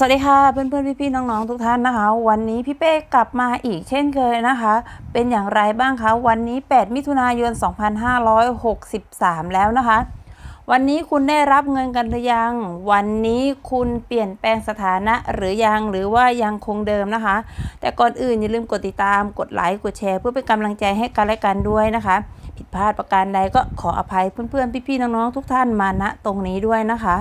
สวัสดีค่ะเพื่อนๆพี่ๆน้องๆทุกท่านนะคะ วันนี้พี่เป้กลับมาอีกเช่นเคยนะคะ เป็นอย่างไรบ้างคะวันนี้ 8 มิถุนายน 2563 แล้วนะคะ วันนี้คุณได้รับเงินกันหรือยัง วันนี้คุณเปลี่ยนแปลงสถานะหรือยังหรือว่ายังคงเดิมนะคะ แต่ก่อนอื่นอย่าลืมกดติดตามกดไลค์กดแชร์เพื่อเป็นกำลังใจให้กันและกันด้วยนะคะ ผิดพลาดประการใดก็ขออภัยเพื่อนๆพี่ๆน้องๆทุกท่านมาณตรงนี้ด้วยนะคะ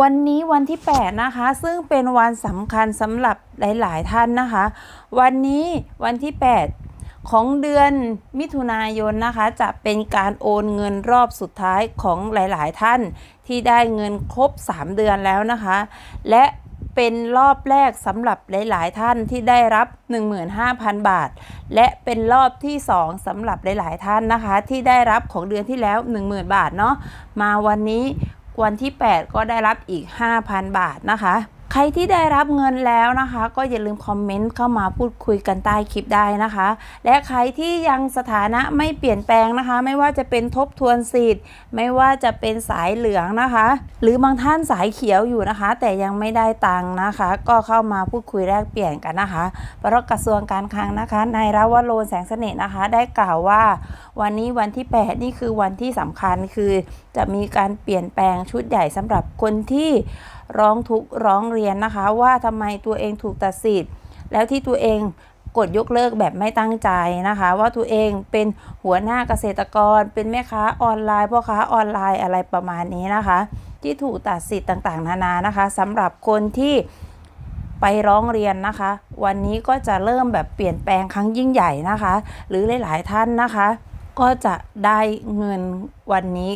วันนี้วันที่ 8 นะคะ ซึ่งเป็นวันสำคัญสำหรับหลาย ๆ ท่านนะคะ วันนี้วันที่ 8 ของเดือนมิถุนายนนะคะ จะเป็นการโอนเงินรอบสุดท้ายของหลาย ๆ ท่านที่ได้เงินครบ 3 เดือนแล้วนะคะ และเป็นรอบแรกสำหรับหลาย ๆ ท่านที่ได้รับ 15,000 บาท และเป็นรอบที่ 2สำหรับหลาย ๆ ท่านนะคะ ที่ได้รับของเดือนที่แล้ว 10,000 บาทเนาะมาวันนี้ วันที่ 8 ก็ได้รับอีก 5,000 บาทนะคะ ครที่ได้รับเงินแล้วนะคะ ก็อย่าลืมคอมเมนต์เข้ามาพูดคุยกันใต้คลิปได้นะคะ และใครที่ยังสถานะไม่เปลี่ยนแปลงนะคะ ไม่ว่าจะเป็นทบทวนสิทธิ์ ไม่ว่าจะเป็นสายเหลืองนะคะ หรือบางท่านสายเขียวอยู่นะคะ แต่ยังไม่ได้ตังค์นะคะ ก็เข้ามาพูดคุยแลกเปลี่ยนกันนะคะเพราะกระทรวงการคลังนะคะนายราวโรนแสงเสน่ห์นะคะ ได้กล่าวว่า วันนี้วันที่ 8 นี่คือวันที่สำคัญคือจะมีการเปลี่ยนแปลงชุดใหญ่สำหรับคนที่ ร้องทุกข์ร้องเรียนนะคะ ว่าทำไมตัวเองถูกตัดสิทธิ์ แล้วที่ตัวเองกดยกเลิกแบบไม่ตั้งใจนะคะ ว่าตัวเองเป็นหัวหน้าเกษตรกร เป็นแม่ค้าออนไลน์พ่อค้าออนไลน์อะไรประมาณนี้นะคะ ที่ถูกตัดสิทธิ์ต่างๆ นานานะคะสำหรับคนที่ไปร้องเรียนนะคะ วันนี้ก็จะเริ่มแบบเปลี่ยนแปลงครั้งยิ่งใหญ่นะคะ หรือหลาย ๆ ท่านนะคะ ก็จะได้เงินวันนี้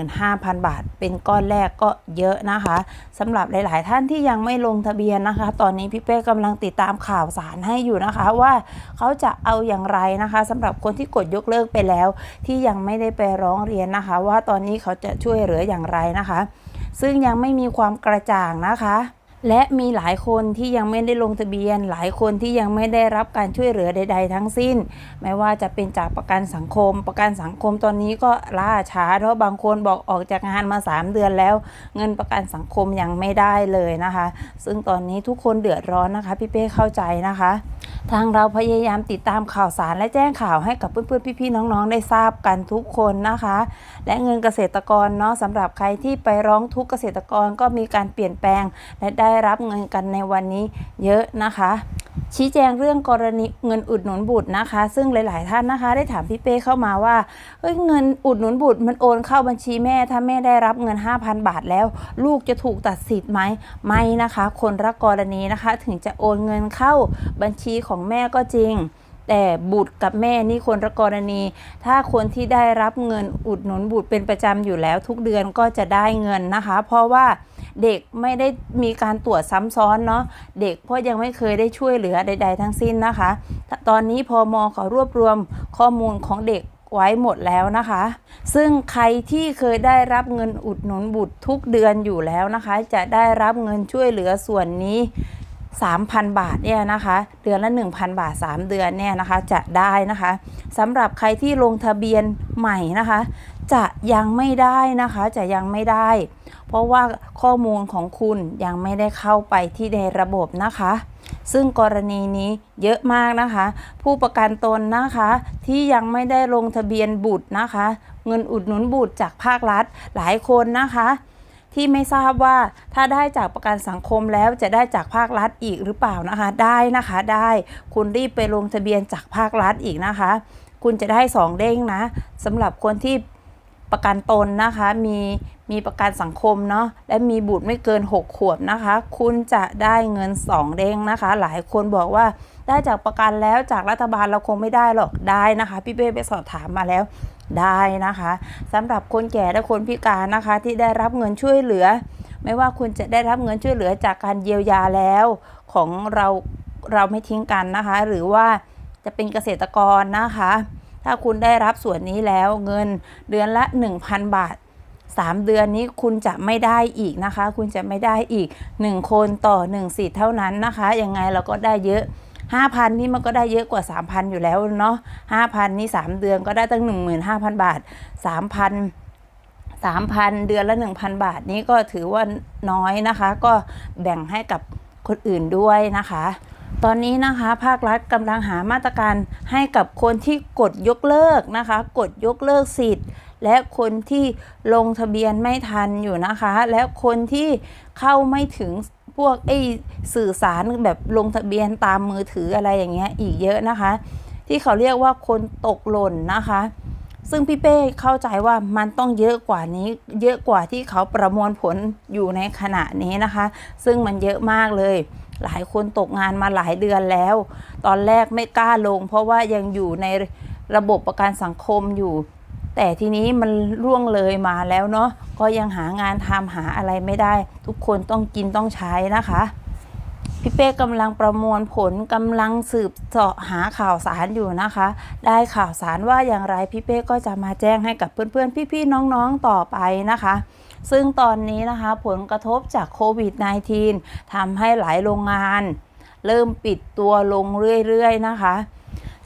15,000 บาท เป็นก้อนแรกก็เยอะนะคะสำหรับหลาย ๆ ท่านที่ยังไม่ลงทะเบียนนะคะ ตอนนี้พี่เป้กำลังติดตามข่าวสารให้อยู่นะคะ ว่าเขาจะเอาอย่างไรนะคะสำหรับคนที่กดยกเลิกไปแล้ว ที่ยังไม่ได้ไปร้องเรียนนะคะ ว่าตอนนี้เขาจะช่วยเหลืออย่างไรนะคะ ซึ่งยังไม่มีความกระจ่างนะคะ และมีหลายคนที่ยังไม่ได้ลงทะเบียน หลายคนที่ยังไม่ได้รับการช่วยเหลือใด ๆ ทั้งสิ้น ไม่ว่าจะเป็นจากประกันสังคม ประกันสังคมตอนนี้ก็ล่าช้าเพราะบางคนบอกออกจากงานมา 3 เดือนแล้ว เงินประกันสังคมยังไม่ได้เลยนะคะ ซึ่งตอนนี้ทุกคนเดือดร้อนนะคะพี่เป้เข้าใจนะคะ ทางเราพยายามติดตามข่าวสารและแจ้งข่าวให้กับเพื่อนๆพี่ๆน้องๆ ได้ทราบกันทุกคนนะคะ และเงินเกษตรกรเนาะสำหรับใครที่ไปร้องทุกเกษตรกรก็มีการเปลี่ยนแปลง และได้รับเงินกันในวันนี้เยอะนะคะ ชี้แจงเรื่องกรณีเงินอุดหนุนบุตรนะคะ ซึ่งหลาย ๆ ท่านนะคะ ได้ถามพี่เป้เข้ามาว่าเอ้ยเงินอุดหนุนบุตรมันโอนเข้าบัญชีแม่ ถ้าแม่ได้รับเงิน 5,000 บาทแล้ว ลูกจะถูกตัดสิทธิ์ไหมไม่นะคะ คนละกรณีนะคะ ถึงจะโอนเงินเข้าบัญชีของแม่ก็จริง แต่บุตรกับแม่นี่คนละกรณี ถ้าคนที่ได้รับเงินอุดหนุนบุตรเป็นประจำอยู่แล้วทุกเดือนก็จะได้เงินนะคะ เพราะว่า เด็กไม่ได้มีการตรวจซ้ำซ้อนเนาะเด็กเพราะยังไม่เคยได้ช่วยเหลือใด ๆ ทั้งสิ้นนะคะ ตอนนี้พอมเขารวบรวมข้อมูลของเด็กไว้หมดแล้วนะคะ ซึ่งใครที่เคยได้รับเงินอุดหนุนบุตรทุกเดือนอยู่แล้วนะคะ จะได้รับเงินช่วยเหลือส่วนนี้ 3,000 บาทเนี่ยนะคะ เดือนละ 1,000 บาท 3 เดือนเนี่ยนะคะจะได้นะคะสำหรับใครที่ลงทะเบียนใหม่นะคะ จะยังไม่ได้นะคะจะยังไม่ได้ เพราะว่าข้อมูลของคุณยังไม่ได้เข้าไปที่ในระบบนะคะ ซึ่งกรณีนี้เยอะมากนะคะ ผู้ประกันตนนะคะที่ยังไม่ได้ลงทะเบียนบุตรนะคะ เงินอุดหนุนบุตรจากภาครัฐหลายคนนะคะที่ไม่ทราบว่าถ้าได้จากประกันสังคมแล้วจะได้จากภาครัฐอีกหรือเปล่านะคะ ได้นะคะได้คุณรีบไปลงทะเบียนจากภาครัฐอีกนะคะ คุณจะได้สองเด้งนะสำหรับคนที่ ประกันตนนะคะ มีมีประกันสังคมเนาะและมีบุตรไม่เกิน 6 ขวบนะคะ คุณจะได้เงิน 2 เด้งนะคะ หลายคนบอกว่าได้จากประกันแล้วจากรัฐบาลเราคงไม่ได้หรอกได้นะคะ พี่เป้ไปสอบถามมาแล้วได้นะคะสำหรับคนแก่และคนพิการนะคะ ที่ได้รับเงินช่วยเหลือ ไม่ว่าคุณจะได้รับเงินช่วยเหลือจากการเยียวยาแล้วของเราเราไม่ทิ้งกันนะคะ หรือว่าจะเป็นเกษตรกรนะคะ ถ้าคุณได้รับส่วนนี้แล้วเงินเดือนละ 1,000 บาท 3 เดือนนี้คุณจะไม่ได้อีกนะคะ คุณจะไม่ได้อีก 1 คนต่อ 1 สิทธิ์เท่านั้นนะคะ ยังไงเราก็ได้เยอะ5,000 นี่มันก็ได้เยอะกว่า 3,000 อยู่แล้วเนาะ5,000 นี่ 3 เดือนก็ได้ตั้ง 15,000 บาท 3,000 3,000 เดือนละ 1,000 บาทนี้ก็ถือว่าน้อยนะคะ ก็แบ่งให้กับคนอื่นด้วยนะคะ ตอนนี้นะคะภาครัฐกำลังหามาตรการให้กับคนที่กดยกเลิกนะคะ กดยกเลิกสิทธิ์ และคนที่ลงทะเบียนไม่ทันอยู่นะคะ และคนที่เข้าไม่ถึงพวกไอ้สื่อสารแบบลงทะเบียนตามมือถืออะไรอย่างเงี้ยอีกเยอะนะคะ ที่เขาเรียกว่าคนตกหล่นนะคะ ซึ่งพี่เป้เข้าใจว่ามันต้องเยอะกว่านี้ เยอะกว่าที่เขาประมวลผลอยู่ในขณะนี้นะคะ ซึ่งมันเยอะมากเลย หลายคนตกงานมาหลายเดือนแล้ว ตอนแรกไม่กล้าลง เพราะว่ายังอยู่ในระบบประกันสังคมอยู่ แต่ทีนี้มันล่วงเลยมาแล้วเนาะก็ยังหางานทำหาอะไรไม่ได้ ทุกคนต้องกินต้องใช้นะคะพี่เป้กำลังประมวลผลกำลังสืบเสาะหาข่าวสารอยู่นะคะ ได้ข่าวสารว่าอย่างไรพี่เป้ก็จะมาแจ้งให้กับเพื่อนๆ พี่ๆน้องๆต่อไปนะคะ ซึ่งตอนนี้นะคะผลกระทบจากโควิด -19 ทำให้หลายโรงงาน เริ่มปิดตัวลงเรื่อยๆนะคะ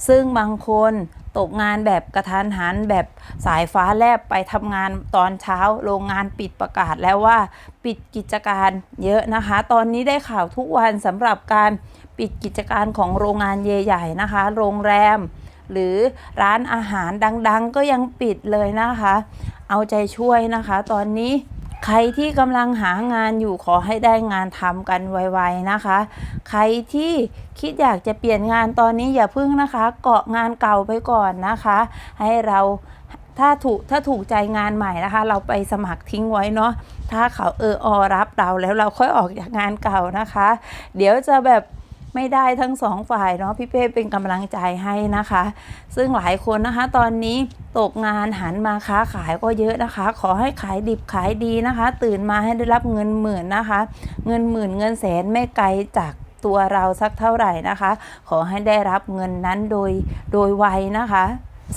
ซึ่งบางคนตกงานแบบกระทันหันแบบสายฟ้าแลบไปทำงานตอนเช้าโรงงานปิดประกาศแล้วว่าปิดกิจการเยอะนะคะ ตอนนี้ได้ข่าวทุกวันสำหรับการปิดกิจการของโรงงานใหญ่ๆนะคะ โรงแรม หรือร้านอาหารดังๆ ก็ยังปิดเลยนะคะ เอาใจช่วยนะคะ ตอนนี้ใครที่กำลังหางานอยู่ขอให้ได้งานทำกันไวๆนะคะ ใครที่คิดอยากจะเปลี่ยนงานตอนนี้อย่าพึ่งนะคะ เกาะงานเก่าไปก่อนนะคะ ให้เราถ้าถูกถ้าถูกใจงานใหม่นะคะ เราไปสมัครทิ้งไว้เนาะถ้าเขาเอออรับเราแล้วเราค่อยออกจากงานเก่านะคะ เดี๋ยวจะแบบ ไม่ได้ทั้งสองฝ่ายเนาะพี่เป้เป็นกำลังใจให้นะคะ ซึ่งหลายคนนะคะ ตอนนี้ตกงานหันมาค้าขายก็เยอะนะคะ ขอให้ขายดิบขายดีนะคะ ตื่นมาให้ได้รับเงินหมื่นนะคะ เงินหมื่นเงินแสนไม่ไกลจากตัวเราสักเท่าไหร่นะคะ ขอให้ได้รับเงินนั้นโดยโดยไวนะคะ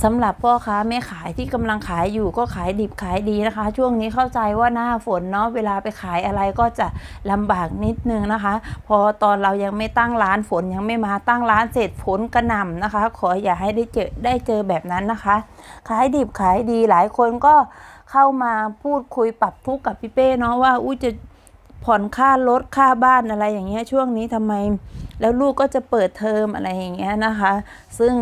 สำหรับพ่อค้าแม่ขายที่กำลังขายอยู่ก็ขายดิบขายดีนะคะ ช่วงนี้เข้าใจว่าหน้าฝนเนาะเวลาไปขายอะไรก็จะลำบากนิดนึงนะคะ พอตอนเรายังไม่ตั้งร้านฝนยังไม่มาตั้งร้านเสร็จฝนกระหน่ำนะคะ ขออย่าให้ได้เจอได้เจอแบบนั้นนะคะ ขายดิบขายดีหลายคนก็เข้ามาพูดคุยปรับทุกข์กับพี่เป้เนาะว่าอุ้ยจะผ่อนค่ารถค่าบ้านอะไรอย่างเงี้ยช่วงนี้ทำไม แล้วลูกก็จะเปิดเทอมอะไรอย่างเงี้ยนะคะ ซึ่ง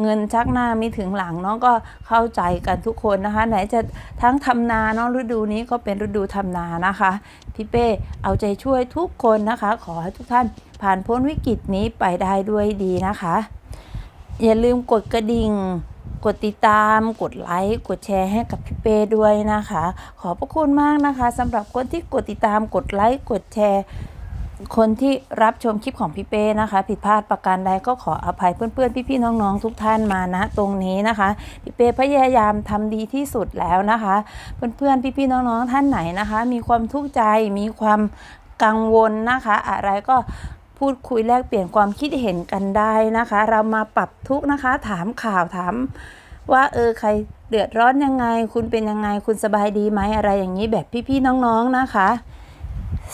เงินชักหน้าไม่ถึงหลังเนาะก็เข้าใจกันทุกคนนะคะ ไหนจะทั้งทำนาเนาะฤดูนี้ก็เป็นฤดูทำนานะคะพี่เป้เอาใจช่วยทุกคนนะคะ ขอให้ทุกท่านผ่านพ้นวิกฤตนี้ไปได้ด้วยดีนะคะ อย่าลืมกดกระดิ่งกดติดตาม กดไลค์ กดแชร์ให้กับพี่เป้ด้วยนะคะ ขอบพระคุณมากนะคะสำหรับคนที่กดติดตาม กดไลค์ กดแชร์ คนที่รับชมคลิปของพี่เป้นะคะ ผิดพลาดประการใดก็ขออภัยเพื่อนๆ พี่ๆ น้องๆ ทุกท่านมานะตรงนี้นะคะ พี่เป้พยายามทำดีที่สุดแล้วนะคะ เพื่อนๆ พี่ๆ น้องๆ ท่านไหนนะคะ มีความทุกข์ใจ มีความกังวลนะคะ อะไรก็พูดคุยแลกเปลี่ยนความคิดเห็นกันได้นะคะ เรามาปรับทุกนะคะ ถามข่าวถามว่าเออใครเดือดร้อนยังไง คุณเป็นยังไงคุณสบายดีไหมอะไรอย่างนี้แบบพี่ๆ น้องๆ นะคะ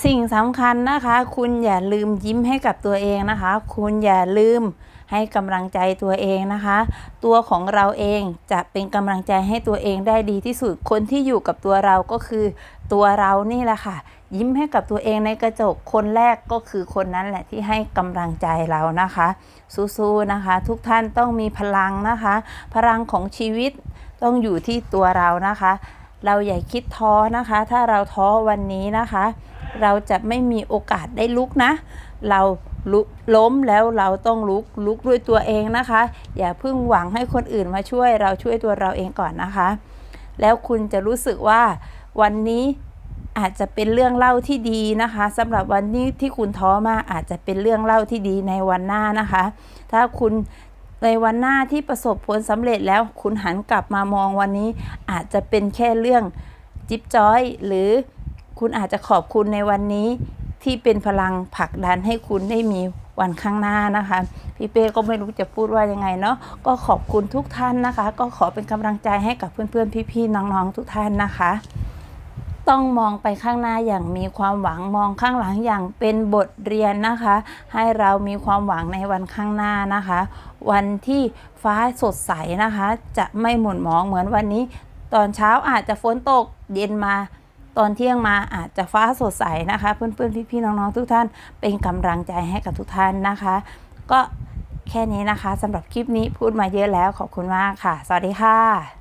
สิ่งสำคัญนะคะ คุณอย่าลืมยิ้มให้กับตัวเองนะคะ คุณอย่าลืมให้กำลังใจตัวเองนะคะ ตัวของเราเองจะเป็นกำลังใจให้ตัวเองได้ดีที่สุด คนที่อยู่กับตัวเราก็คือ ตัวเรานี่แหละค่ะ ยิ้มให้กับตัวเองในกระจกคนแรกก็คือคนนั้นแหละที่ให้กำลังใจเรานะคะ สู้ๆนะคะ ทุกท่านต้องมีพลังนะคะ พลังของชีวิตต้องอยู่ที่ตัวเรานะคะ เราอย่าคิดท้อนะคะ ถ้าเราท้อวันนี้นะคะ เราจะไม่มีโอกาสได้ลุกนะ เราล,ล้มแล้วเราต้องลุกลุกด้วยตัวเองนะคะ อย่าเพิ่งหวังให้คนอื่นมาช่วยเราช่วยตัวเราเองก่อนนะคะ แล้วคุณจะรู้สึกว่าวันนี้อาจจะเป็นเรื่องเล่าที่ดีนะคะสำหรับวันนี้ที่คุณท้อมาอาจจะเป็นเรื่องเล่าที่ดีในวันหน้านะคะ ถ้าคุณในวันหน้าที่ประสบผลสำเร็จแล้วคุณหันกลับมามองวันนี้ อาจจะเป็นแค่เรื่องจิ๊บจ้อยหรือ คุณอาจจะขอบคุณในวันนี้ที่เป็นพลังผลักดันให้คุณได้มีวันข้างหน้านะคะ พี่เป้ก็ไม่รู้จะพูดว่ายังไงเนาะก็ขอบคุณทุกท่านนะคะ ก็ขอเป็นกำลังใจให้กับเพื่อนๆ พี่ๆ น้องๆ ทุกท่านนะคะ ต้องมองไปข้างหน้าอย่างมีความหวังมองข้างหลังอย่างเป็นบทเรียนนะคะ ให้เรามีความหวังในวันข้างหน้านะคะ วันที่ฟ้าสดใสนะคะ จะไม่หม่นหมองเหมือนวันนี้ ตอนเช้าอาจจะฝนตกเย็นมา ตอนเที่ยงมาอาจจะฟ้าสดใสนะคะ เพื่อนๆพี่ๆน้องๆทุกท่าน เป็นกำลังใจให้กับทุกท่านนะคะ ก็แค่นี้นะคะสำหรับคลิปนี้พูดมาเยอะแล้วขอบคุณมากค่ะ สวัสดีค่ะ